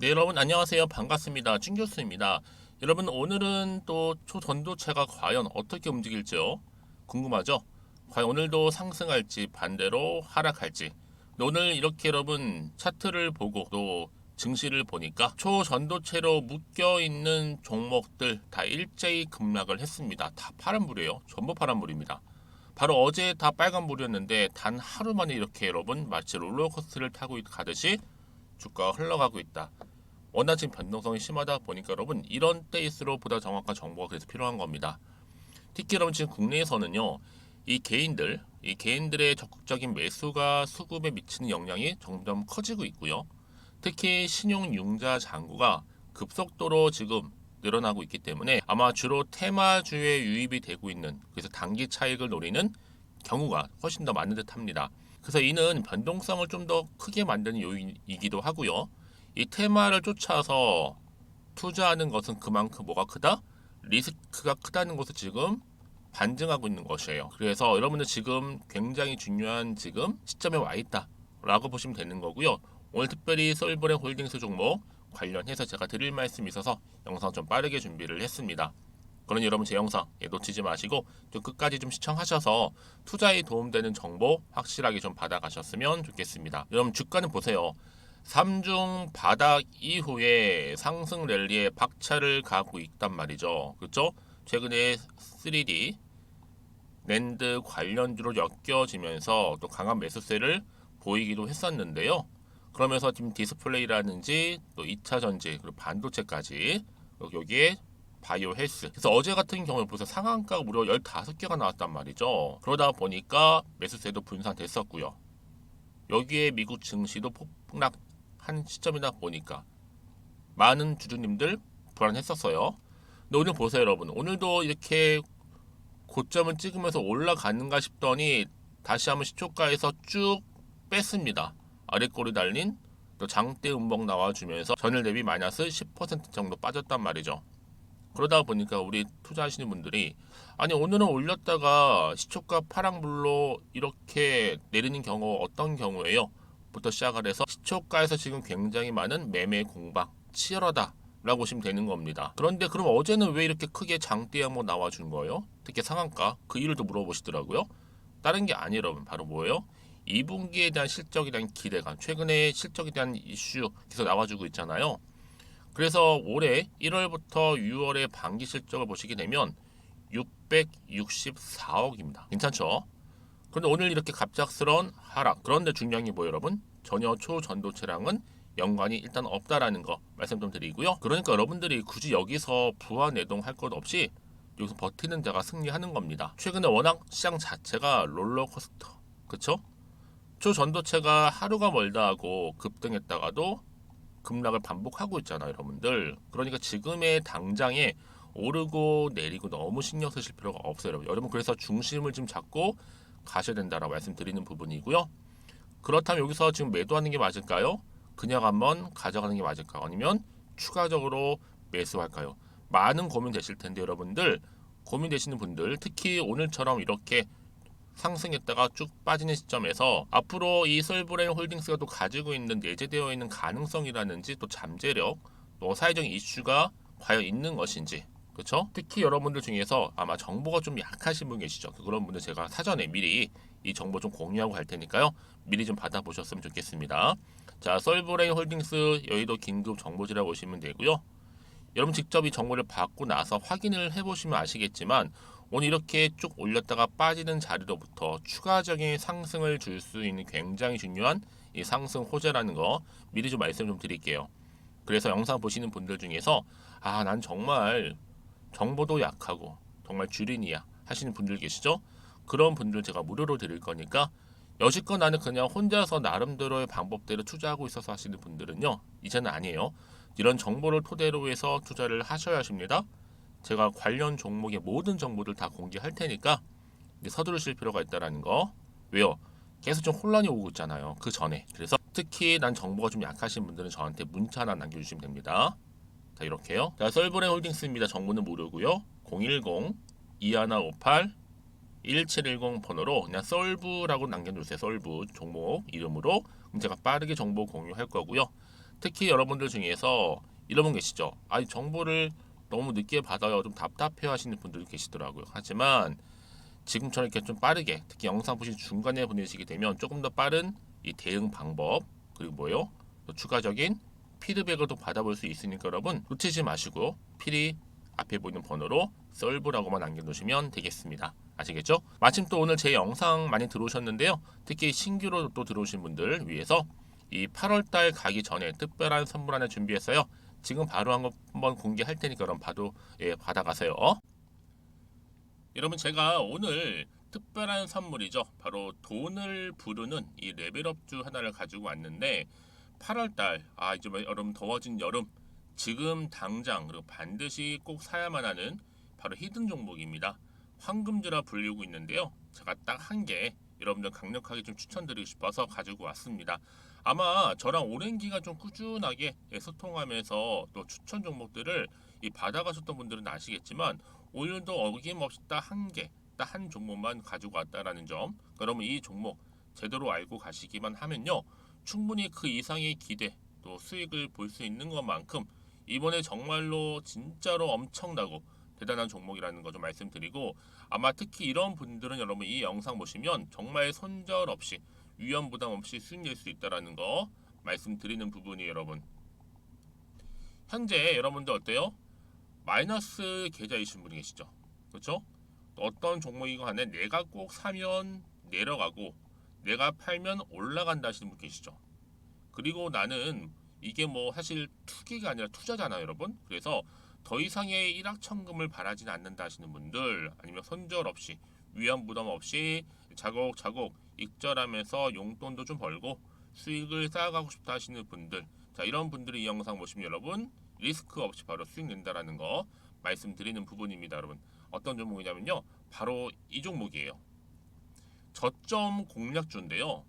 네 여러분 안녕하세요. 반갑습니다. 찐 교수입니다. 여러분 오늘은 또 초전도체가 과연 어떻게 움직일지요? 궁금하죠? 과연 오늘도 상승할지 반대로 하락할지. 근데 오늘 이렇게 여러분 차트를 보고 또 증시를 보니까 초전도체로 묶여 있는 종목들 다 일제히 급락을 했습니다. 다 파란불이에요. 전부 파란불입니다. 바로 어제 다 빨간불이었는데 단 하루 만에 이렇게 여러분 마치 롤러코스터를 타고 가듯이 주가가 흘러가고 있다. 워낙 지금 변동성이 심하다 보니까 여러분 이런 때일수록 보다 정확한 정보가 그래서 필요한 겁니다. 특히 여러분 지금 국내에서는요. 이 개인들, 이 개인들의 적극적인 매수가 수급에 미치는 영향이 점점 커지고 있고요. 특히 신용융자 잔고가 급속도로 지금 늘어나고 있기 때문에 아마 주로 테마주에 유입이 되고 있는 그래서 단기 차익을 노리는 경우가 훨씬 더 많은 듯합니다. 그래서 이는 변동성을 좀 더 크게 만드는 요인이기도 하고요. 이 테마를 쫓아서 투자하는 것은 그만큼 뭐가 크다? 리스크가 크다는 것을 지금 반증하고 있는 것이에요. 그래서 여러분들 지금 굉장히 중요한 지금 시점에 와 있다라고 보시면 되는 거고요. 오늘 특별히 솔브레 홀딩스 종목 관련해서 제가 드릴 말씀이 있어서 영상 좀 빠르게 준비를 했습니다. 그러니 여러분 제 영상 예, 놓치지 마시고 좀 끝까지 좀 시청하셔서 투자에 도움되는 정보 확실하게 좀 받아가셨으면 좋겠습니다. 여러분 주가는 보세요. 3중 바닥 이후에 상승 랠리에 박차를 가고 있단 말이죠. 그렇죠? 최근에 3D 랜드 관련주로 엮여지면서 또 강한 매수세를 보이기도 했었는데요. 그러면서 지금 디스플레이라든지 또 2차 전지 그리고 반도체까지 여기에 바이오 헬스. 그래서 어제 같은 경우에 벌써 상한가가 무려 15개가 나왔단 말이죠. 그러다 보니까 매수세도 분산됐었고요. 여기에 미국 증시도 폭락 한 시점이다 보니까 많은 주주님들 불안했었어요. 근데 오늘 보세요, 여러분. 오늘도 이렇게 고점을 찍으면서 올라가는가 싶더니 다시 한번 시초가에서 쭉 뺐습니다. 아래꼬리 달린 또 장대 음봉 나와주면서 전일 대비 마이너스 10% 정도 빠졌단 말이죠. 그러다 보니까 우리 투자하시는 분들이 아니 오늘은 올렸다가 시초가 파랑불로 이렇게 내리는 경우 어떤 경우예요? 부터 시작을 해서 시초가에서 지금 굉장히 많은 매매 공방 치열하다 라고 보시면 되는 겁니다. 그런데 그럼 어제는 왜 이렇게 크게 장대 한번 나와준 거예요? 특히 상한가 그 이유를 또 물어보시더라고요. 다른 게 아니라 바로 뭐예요? 2분기에 대한 실적에 대한 기대감, 최근에 실적에 대한 이슈 계속 나와주고 있잖아요. 그래서 올해 1월부터 6월의 반기 실적을 보시게 되면 664억입니다. 괜찮죠? 그런데 오늘 이렇게 갑작스러운 하락. 그런데 중요한 게 뭐예요, 여러분? 전혀 초전도체랑은 연관이 일단 없다라는 거 말씀 좀 드리고요. 그러니까 여러분들이 굳이 여기서 부하 내동 할 것 없이 여기서 버티는 자가 승리하는 겁니다. 최근에 워낙 시장 자체가 롤러코스터. 그쵸? 초전도체가 하루가 멀다 하고 급등했다가도 급락을 반복하고 있잖아요, 여러분들. 그러니까 지금의 당장에 오르고 내리고 너무 신경 쓰실 필요가 없어요, 여러분. 여러분 그래서 중심을 좀 잡고 가셔야 된다라고 말씀드리는 부분이고요. 그렇다면 여기서 지금 매도하는 게 맞을까요? 그냥 한번 가져가는 게 맞을까요? 아니면 추가적으로 매수할까요? 많은 고민 되실 텐데 여러분들 고민 되시는 분들 특히 오늘처럼 이렇게 상승했다가 쭉 빠지는 시점에서 앞으로 이 솔브레인 홀딩스가 또 가지고 있는 내재되어 있는 가능성이라든지 또 잠재력 또 사회적인 이슈가 과연 있는 것인지 그렇죠? 특히 여러분들 중에서 아마 정보가 좀 약하신 분 계시죠. 그런 분들 제가 사전에 미리 이 정보 좀 공유하고 갈 테니까요. 미리 좀 받아보셨으면 좋겠습니다. 자, 솔브레인 홀딩스 여의도 긴급 정보지라고 보시면 되고요. 여러분 직접 이 정보를 받고 나서 확인을 해보시면 아시겠지만 오늘 이렇게 쭉 올렸다가 빠지는 자리로부터 추가적인 상승을 줄 수 있는 굉장히 중요한 이 상승 호재라는 거 미리 좀 말씀 좀 드릴게요. 그래서 영상 보시는 분들 중에서 아, 난 정말 정보도 약하고 정말 주린이야 하시는 분들 계시죠? 그런 분들 제가 무료로 드릴 거니까 여지껏 나는 그냥 혼자서 나름대로의 방법대로 투자하고 있어서 하시는 분들은요 이제는 아니에요 이런 정보를 토대로 해서 투자를 하셔야 하십니다 제가 관련 종목의 모든 정보들 다 공개할 테니까 서두르실 필요가 있다라는 거. 왜요? 계속 좀 혼란이 오고 있잖아요. 그 전에. 그래서 특히 난 정보가 좀 약하신 분들은 저한테 문자 하나 남겨주시면 됩니다. 자 이렇게요. 자 썰브레 홀딩스입니다. 정보는 무료고요. 010 2158 1710 번호로 그냥 썰브라고 남겨주세요. 썰브 종목 이름으로 그럼 제가 빠르게 정보 공유할 거고요. 특히 여러분들 중에서 이런 분 계시죠. 아니 정보를 너무 늦게 받아요. 좀 답답해 하시는 분들이 계시더라고요. 하지만 지금처럼 이렇게 좀 빠르게 특히 영상 보신 중간에 보내시게 되면 조금 더 빠른 이 대응 방법 그리고 뭐요? 또 추가적인 피드백을 또 받아볼 수 있으니까 여러분 놓치지 마시고 필히 앞에 보이는 번호로 썰브라고만 남겨놓으시면 되겠습니다. 아시겠죠? 마침 또 오늘 제 영상 많이 들어오셨는데요. 특히 신규로 또 들어오신 분들 위해서 이 8월달 가기 전에 특별한 선물 하나 준비했어요. 지금 바로 한번 공개할 테니까 그럼 바로 예, 받아가세요. 여러분 제가 오늘 특별한 선물이죠. 바로 돈을 부르는 이 레벨업주 하나를 가지고 왔는데 8월달 아 이제 뭐 여러분 더워진 여름 지금 당장 그리고 반드시 꼭 사야만 하는 바로 히든 종목입니다. 황금주라 불리고 있는데요. 제가 딱 한 개 여러분들 강력하게 좀 추천드리고 싶어서 가지고 왔습니다. 아마 저랑 오랜 기간 좀 꾸준하게 소통하면서 또 추천 종목들을 이 받아가셨던 분들은 아시겠지만 오늘도 어김없이 딱 한 개, 딱 한 종목만 가지고 왔다라는 점. 그러면 이 종목 제대로 알고 가시기만 하면요. 충분히 그 이상의 기대 또 수익을 볼 수 있는 것만큼 이번에 정말로 진짜로 엄청나고 대단한 종목이라는 거 좀 말씀드리고 아마 특히 이런 분들은 여러분 이 영상 보시면 정말 손절 없이 위험 부담 없이 수익 낼 수 있다라는 거 말씀드리는 부분이 여러분 현재 여러분들 어때요? 마이너스 계좌이신 분이 계시죠? 그렇죠? 어떤 종목이건 간에 내가 꼭 사면 내려가고 내가 팔면 올라간다 하시는 분 계시죠? 그리고 나는 이게 뭐 사실 투기가 아니라 투자잖아요, 여러분. 그래서 더 이상의 일확천금을 바라진 않는다 하시는 분들 아니면 손절 없이 위험 부담 없이 자곡자곡 익절하면서 용돈도 좀 벌고 수익을 쌓아가고 싶다 하시는 분들 자 이런 분들이 이 영상 보시면 여러분 리스크 없이 바로 수익 낸다라는 거 말씀드리는 부분입니다 여러분 어떤 종목이냐면요 바로 이 종목이에요 저점 공략주인데요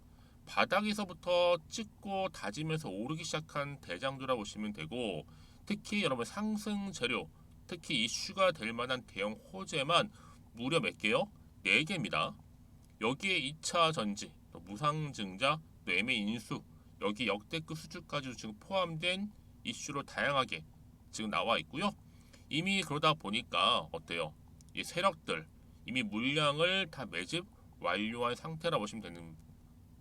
바닥에서부터 찍고 다지면서 오르기 시작한 대장주라 보시면 되고 특히 여러분 상승 재료 특히 이슈가 될 만한 대형 호재만 무려 몇 개요? 4개입니다. 여기에 2차 전지, 또 무상증자, 또 MA 인수, 여기 역대급 수주까지 지금 포함된 이슈로 다양하게 지금 나와 있고요. 이미 그러다 보니까 어때요? 이 세력들 이미 물량을 다 매집 완료한 상태라 보시면 되는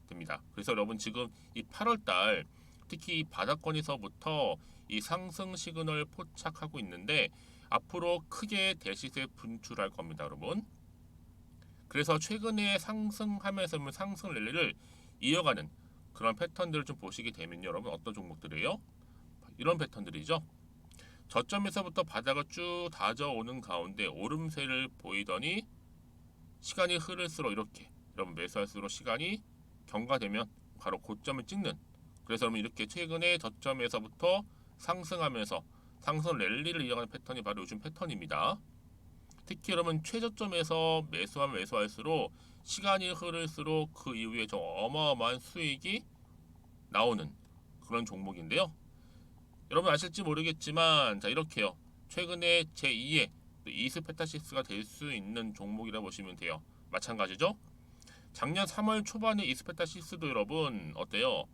됩니다. 그래서 여러분 지금 이 8월 달 특히 이 바닥권에서부터 이 상승 시그널 포착하고 있는데 앞으로 크게 대시세 분출할 겁니다, 여러분. 그래서 최근에 상승하면서 상승 랠리를 이어가는 그런 패턴들을 좀 보시게 되면 여러분 어떤 종목들이에요? 이런 패턴들이죠. 저점에서부터 바닥을 쭉 다져오는 가운데 오름세를 보이더니 시간이 흐를수록 이렇게 여러분 매수할수록 시간이 경과되면 바로 고점을 찍는 그래서 여러분 이렇게 최근에 저점에서부터 상승하면서 상승 랠리를 이어가는 패턴이 바로 요즘 패턴입니다. 특히 여러분 최저점에서 매수하면 매수할수록 시간이 흐를수록 그 이후에 좀 어마어마한 수익이 나오는 그런 종목인데요. 여러분 아실지 모르겠지만 자 이렇게요. 최근에 제2의 이스페타시스가 될 수 있는 종목이라 보시면 돼요. 마찬가지죠. 작년 3월 초반에 이스페타시스도 여러분 어때요?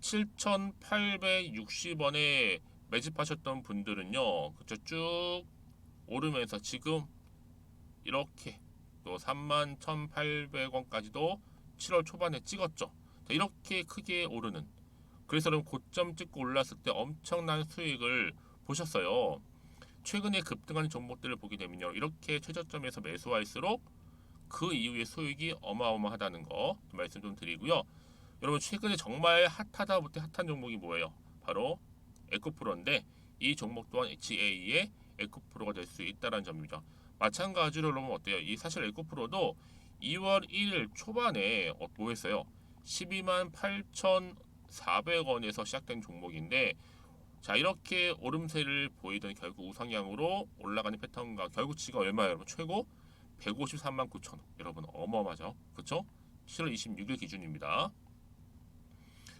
7,860원에 매집하셨던 분들은요, 그쵸 쭉 오르면서 지금 이렇게 또 31,800원까지도 7월 초반에 찍었죠. 이렇게 크게 오르는. 그래서 그럼 고점 찍고 올랐을 때 엄청난 수익을 보셨어요. 최근에 급등하는 종목들을 보게 되면요, 이렇게 최저점에서 매수할수록 그 이후에 수익이 어마어마하다는 거 말씀 좀 드리고요. 여러분 최근에 정말 핫하다 못해 핫한 종목이 뭐예요? 바로 에코프로인데 이 종목 또한 HA의 에코프로가 될 수 있다는 점이죠. 마찬가지로 여러분 어때요? 이 사실 에코프로도 2월 1일 초반에 어, 뭐 했어요? 12만 8,400원에서 시작된 종목인데 자 이렇게 오름세를 보이던 결국 우상향으로 올라가는 패턴과 결국 지가 얼마예요 여러분? 최고 153만 9천 원. 여러분 어마어마하죠? 그쵸? 7월 26일 기준입니다.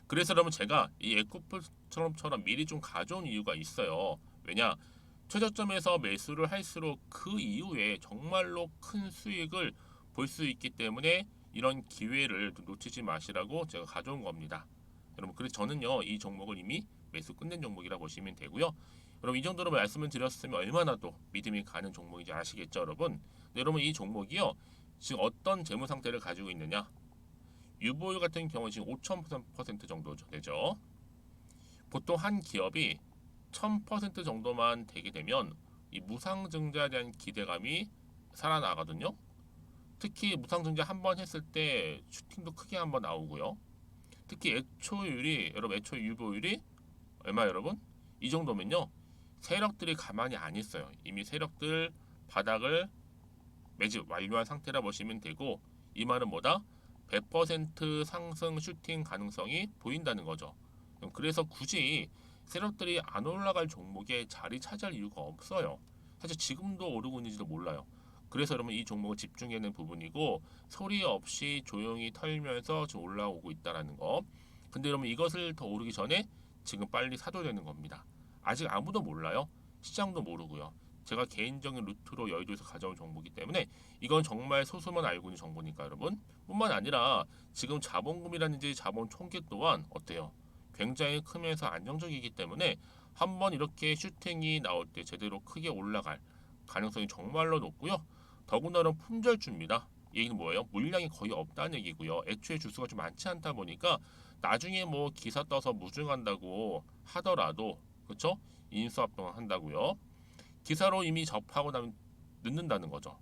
그래서 여러분 제가 이 에코프처럼처럼 미리 좀 가져온 이유가 있어요. 왜냐? 최저점에서 매수를 할수록 그 이후에 정말로 큰 수익을 볼 수 있기 때문에 이런 기회를 놓치지 마시라고 제가 가져온 겁니다. 여러분 그래서 저는요 이 종목을 이미 매수 끝낸 종목이라 보시면 되고요. 여러분 이 정도로 말씀을 드렸으면 얼마나 또 믿음이 가는 종목인지 아시겠죠, 여러분? 네, 여러분 이 종목이요 지금 어떤 재무 상태를 가지고 있느냐? 유보율 같은 경우 지금 5,000% 정도 되죠. 보통 한 기업이 1000% 정도만 되게 되면 이 무상증자에 대한 기대감이 살아나거든요. 특히 무상증자 한 번 했을 때 슈팅도 크게 한 번 나오고요. 특히 애초율이 여러분 애초 유보율이 얼마 여러분? 이 정도면요. 세력들이 가만히 안 있어요. 이미 세력들 바닥을 매집 완료한 상태라 보시면 되고 이 말은 뭐다? 100% 상승 슈팅 가능성이 보인다는 거죠. 그래서 굳이 세력들이 안 올라갈 종목에 자리 차지할 이유가 없어요. 사실 지금도 오르고 있는지도 몰라요. 그래서 여러분 이 종목을 집중해야 하는 부분이고 소리 없이 조용히 털면서 지금 올라오고 있다라는 거. 근데 여러분 이것을 더 오르기 전에 지금 빨리 사둬야 되는 겁니다. 아직 아무도 몰라요. 시장도 모르고요. 제가 개인적인 루트로 여의도에서 가져온 정보이기 때문에 이건 정말 소수만 알고 있는 정보니까 여러분 뿐만 아니라 지금 자본금이라든지 자본 총계 또한 어때요? 굉장히 크면서 안정적이기 때문에 한번 이렇게 슈팅이 나올 때 제대로 크게 올라갈 가능성이 정말로 높고요. 더군다나 품절주입니다. 이 얘기는 뭐예요? 물량이 거의 없다는 얘기고요. 애초에 주수가 좀 많지 않다 보니까 나중에 뭐 기사 떠서 무증한다고 하더라도 그렇죠? 인수합병 한다고요. 기사로 이미 접하고 나면 늦는다는 거죠.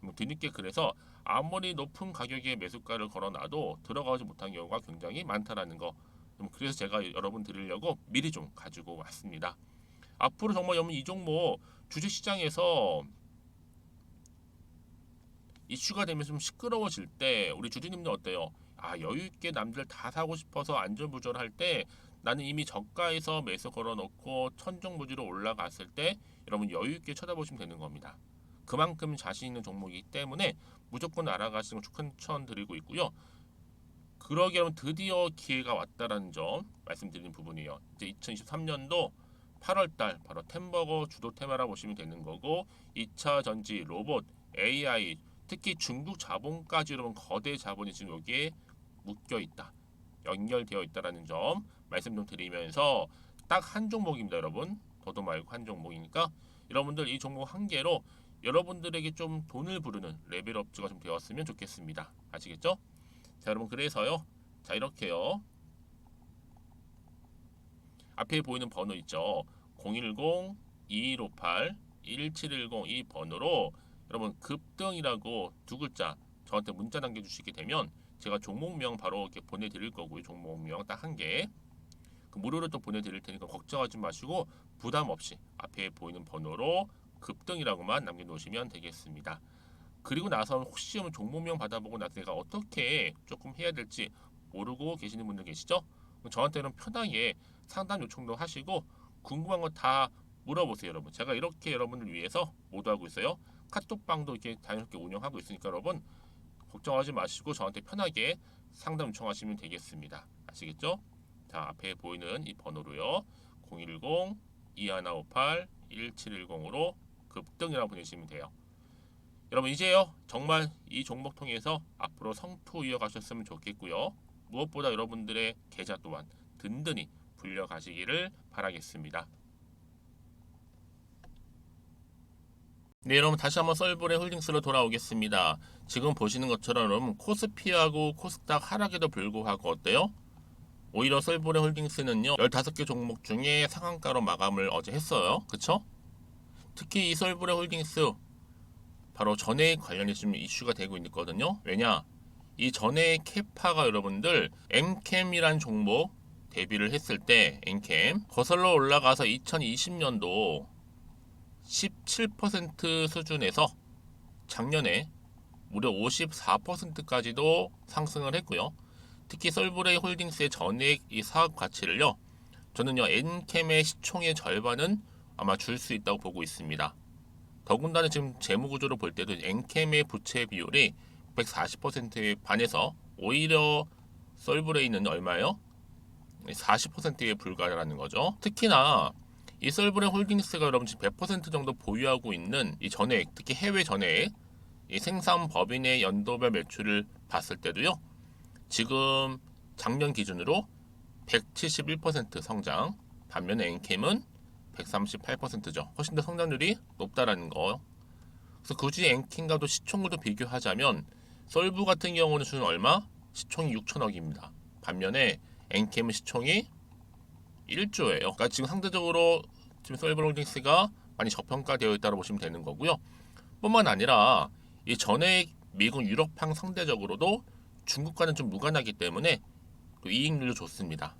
뭐 뒤늦게 그래서 아무리 높은 가격에 매수가를 걸어놔도 들어가지 못한 경우가 굉장히 많다라는 거. 그래서 제가 여러분 드리려고 미리 좀 가지고 왔습니다. 앞으로 정말 여러분 이 종목 주식시장에서 이슈가 되면 좀 시끄러워질 때 우리 주주님들 어때요? 아 여유 있게 남들 다 사고 싶어서 안전부절할 때 나는 이미 저가에서 매수 걸어놓고 천정부지로 올라갔을 때 여러분 여유 있게 쳐다보시면 되는 겁니다. 그만큼 자신 있는 종목이기 때문에 무조건 알아가시는 걸 추천드리고 있고요. 그러기 여러분 드디어 기회가 왔다라는 점 말씀드리는 부분이에요. 이제 2023년도 8월달 바로 템버거 주도 테마라 보시면 되는 거고 2차 전지 로봇 AI 특히 중국 자본까지 여러분 거대 자본이 지금 여기에 묶여 있다. 연결되어 있다라는 점 말씀 좀 드리면서 딱 한 종목입니다, 여러분. 더도 말고 한 종목이니까 여러분들 이 종목 한 개로 여러분들에게 좀 돈을 부르는 레벨업주가 좀 되었으면 좋겠습니다. 아시겠죠? 자, 여러분 그래서요. 자, 이렇게요. 앞에 보이는 번호 있죠. 010 2158 1710 이 번호로 여러분 급등이라고 두 글자 저한테 문자 남겨주시게 되면 제가 종목명 바로 이렇게 보내드릴 거고요. 종목명 딱 한 개. 그 무료로 또 보내드릴 테니까 걱정하지 마시고 부담 없이 앞에 보이는 번호로 급등이라고만 남겨놓으시면 되겠습니다. 그리고 나서 혹시 좀 종목명 받아보고 나서 내가 어떻게 조금 해야 될지 모르고 계시는 분들 계시죠? 저한테는 편하게 상담 요청도 하시고 궁금한 거 다 물어보세요, 여러분. 제가 이렇게 여러분을 위해서 모두 하고 있어요. 카톡방도 이렇게 자연스럽게 운영하고 있으니까 여러분 걱정하지 마시고 저한테 편하게 상담 요청하시면 되겠습니다. 아시겠죠? 자, 앞에 보이는 이 번호로요. 010 2158 1710으로 급등이라고 보내시면 돼요. 여러분 이제요 정말 이 종목 통해서 앞으로 성투 이어가셨으면 좋겠고요. 무엇보다 여러분들의 계좌 또한 든든히 불려가시기를 바라겠습니다. 네, 여러분 다시 한번 썰불의 홀딩스로 돌아오겠습니다. 지금 보시는 것처럼 여러분 코스피하고 코스닥 하락에도 불구하고 어때요? 오히려 썰불의 홀딩스는요 15개 종목 중에 상한가로 마감을 어제 했어요. 그쵸? 특히 이 썰불의 홀딩스 바로 전해액 관련해서 좀 이슈가 되고 있거든요. 왜냐? 이 전해액 캐파가 여러분들 엠캠이란 종목 데뷔를 했을 때 엠캠 거슬러 올라가서 2020년도 17% 수준에서 작년에 무려 54%까지도 상승을 했고요. 특히 설브레이 홀딩스의 전액 이 사업 가치를요. 저는요 엔캠의 시총의 절반은 아마 줄 수 있다고 보고 있습니다. 더군다나 지금 재무 구조를 볼 때도 엔캠의 부채 비율이 140%에 반해서 오히려 설브레이는 얼마예요? 40%에 불과하다는 거죠. 특히나 이 설브레 홀딩스가 여러분 지금 100% 정도 보유하고 있는 이 전액, 특히 해외 전액, 이 생산 법인의 연도별 매출을 봤을 때도요. 지금 작년 기준으로 171% 성장. 반면에 엔캠은 138%죠. 훨씬 더 성장률이 높다라는 거. 그래서 굳이 엔캠과도 시총으로도 비교하자면 썰부 같은 경우는 수는 얼마? 시총이 6천억입니다. 반면에 엔캠은 시총이 1조예요. 그러니까 지금 상대적으로 지금 썰브홀딩스가 많이 저평가되어 있다고 보시면 되는 거고요. 뿐만 아니라 이 전액 미국 유럽항 상대적으로도 중국과는 좀 무관하기 때문에 또 이익률도 좋습니다.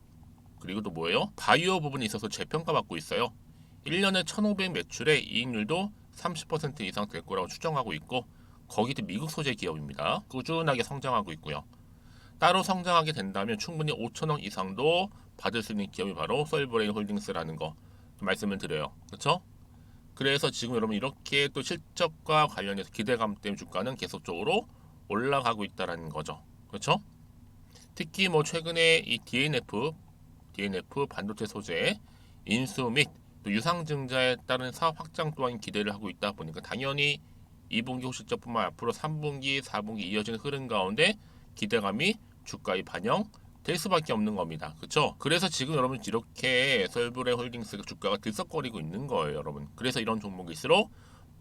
그리고 또 뭐예요? 바이오 부분에 있어서 재평가받고 있어요. 1년에 1,500 매출에 이익률도 30% 이상 될 거라고 추정하고 있고 거기도 미국 소재 기업입니다. 꾸준하게 성장하고 있고요. 따로 성장하게 된다면 충분히 5천억 이상도 받을 수 있는 기업이 바로 썰브레인 홀딩스라는 거 말씀을 드려요. 그렇죠? 그래서 지금 여러분 이렇게 또 실적과 관련해서 기대감 때문에 주가는 계속적으로 올라가고 있다라는 거죠. 그렇죠? 특히 뭐 최근에 이 DNF, DNF 반도체 소재 인수 및또 유상증자에 따른 사업 확장 또한 기대를 하고 있다 보니까 당연히 2분기 호실적뿐만 앞으로 3분기, 4분기 이어지는 흐름 가운데 기대감이 주가에 반영 될 수밖에 없는 겁니다. 그렇죠? 그래서 지금 여러분 이렇게 설브레 홀딩스가 주가가 들썩거리고 있는 거예요, 여러분. 그래서 이런 종목일수록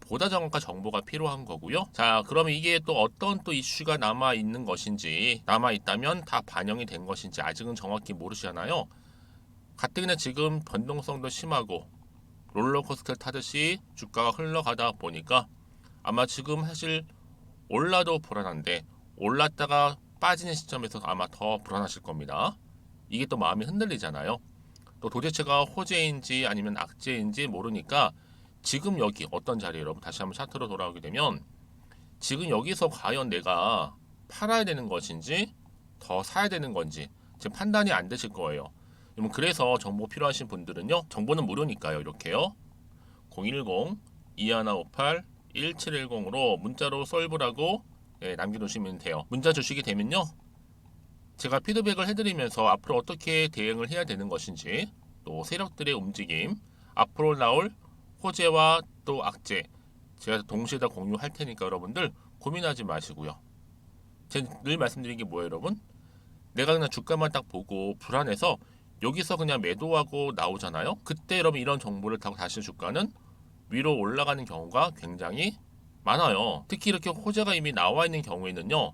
보다 정확한 정보가 필요한 거고요. 자, 그러면 이게 또 어떤 또 이슈가 남아 있는 것인지 남아 있다면 다 반영이 된 것인지 아직은 정확히 모르시잖아요. 가뜩이나 지금 변동성도 심하고 롤러코스터를 타듯이 주가가 흘러가다 보니까 아마 지금 사실 올라도 불안한데 올랐다가 빠지는 시점에서 아마 더 불안하실 겁니다. 이게 또 마음이 흔들리잖아요. 또 도대체가 호재인지 아니면 악재인지 모르니까 지금 여기 어떤 자리 여러분 다시 한번 차트로 돌아오게 되면 지금 여기서 과연 내가 팔아야 되는 것인지 더 사야 되는 건지 지금 판단이 안 되실 거예요. 그래서 정보 필요하신 분들은요 정보는 무료니까요 이렇게요 010 2158 1710으로 문자로 썰브라고 예, 남겨놓으시면 돼요. 문자 주시게 되면요. 제가 피드백을 해드리면서 앞으로 어떻게 대응을 해야 되는 것인지 또 세력들의 움직임 앞으로 나올 호재와 또 악재 제가 동시에 다 공유할 테니까 여러분들 고민하지 마시고요. 제가 늘 말씀드린 게 뭐예요 여러분? 내가 그냥 주가만 딱 보고 불안해서 여기서 그냥 매도하고 나오잖아요. 그때 여러분 이런 정보를 타고 다시 주가는 위로 올라가는 경우가 굉장히 많아요. 특히 이렇게 호재가 이미 나와 있는 경우에는요.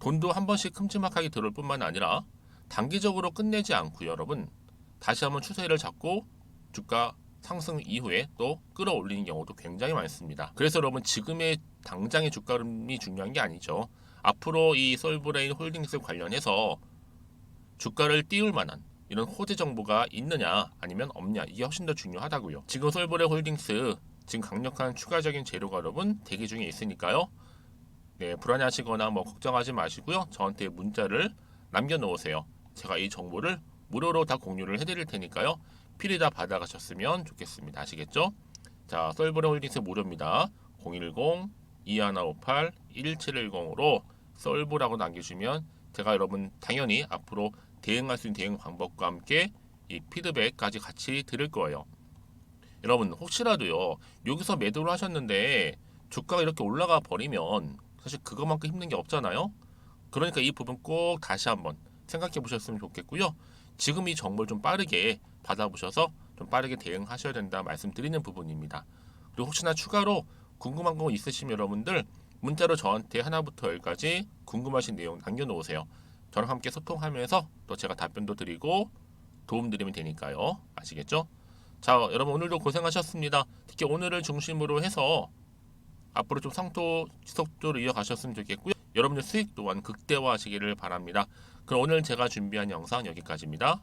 돈도 한 번씩 큼지막하게 들을 뿐만 아니라 단기적으로 끝내지 않고요, 여러분. 다시 한번 추세를 잡고 주가 상승 이후에 또 끌어올리는 경우도 굉장히 많습니다. 그래서 여러분 지금의 당장의 주가 흐름이 중요한 게 아니죠. 앞으로 이 솔브레인 홀딩스 관련해서 주가를 띄울 만한 이런 호재 정보가 있느냐 아니면 없냐 이게 훨씬 더 중요하다고요. 지금 솔브레 홀딩스 지금 강력한 추가적인 재료가 여러분 대기 중에 있으니까요. 네, 불안해하시거나 뭐 걱정하지 마시고요. 저한테 문자를 남겨놓으세요. 제가 이 정보를 무료로 다 공유를 해드릴 테니까요. 필히 다 받아가셨으면 좋겠습니다. 아시겠죠? 자, 썰브레 홀딩스 무료입니다. 010-2158-1710으로 썰브라고 남겨주시면 제가 여러분 당연히 앞으로 대응할 수 있는 대응 방법과 함께 이 피드백까지 같이 드릴 거예요. 여러분 혹시라도요 여기서 매도를 하셨는데 주가가 이렇게 올라가 버리면 사실 그것만큼 힘든 게 없잖아요. 그러니까 이 부분 꼭 다시 한번 생각해 보셨으면 좋겠고요. 지금 이 정보를 좀 빠르게 받아보셔서 좀 빠르게 대응하셔야 된다 말씀드리는 부분입니다. 그리고 혹시나 추가로 궁금한 거 있으시면 여러분들 문자로 저한테 하나부터 열까지 궁금하신 내용 남겨놓으세요. 저랑 함께 소통하면서 또 제가 답변도 드리고 도움 드리면 되니까요. 아시겠죠? 자, 여러분 오늘도 고생하셨습니다. 특히 오늘을 중심으로 해서 앞으로 좀 상토 지속적으로 이어가셨으면 좋겠고요. 여러분들 수익 또한 극대화하시기를 바랍니다. 그럼 오늘 제가 준비한 영상 여기까지입니다.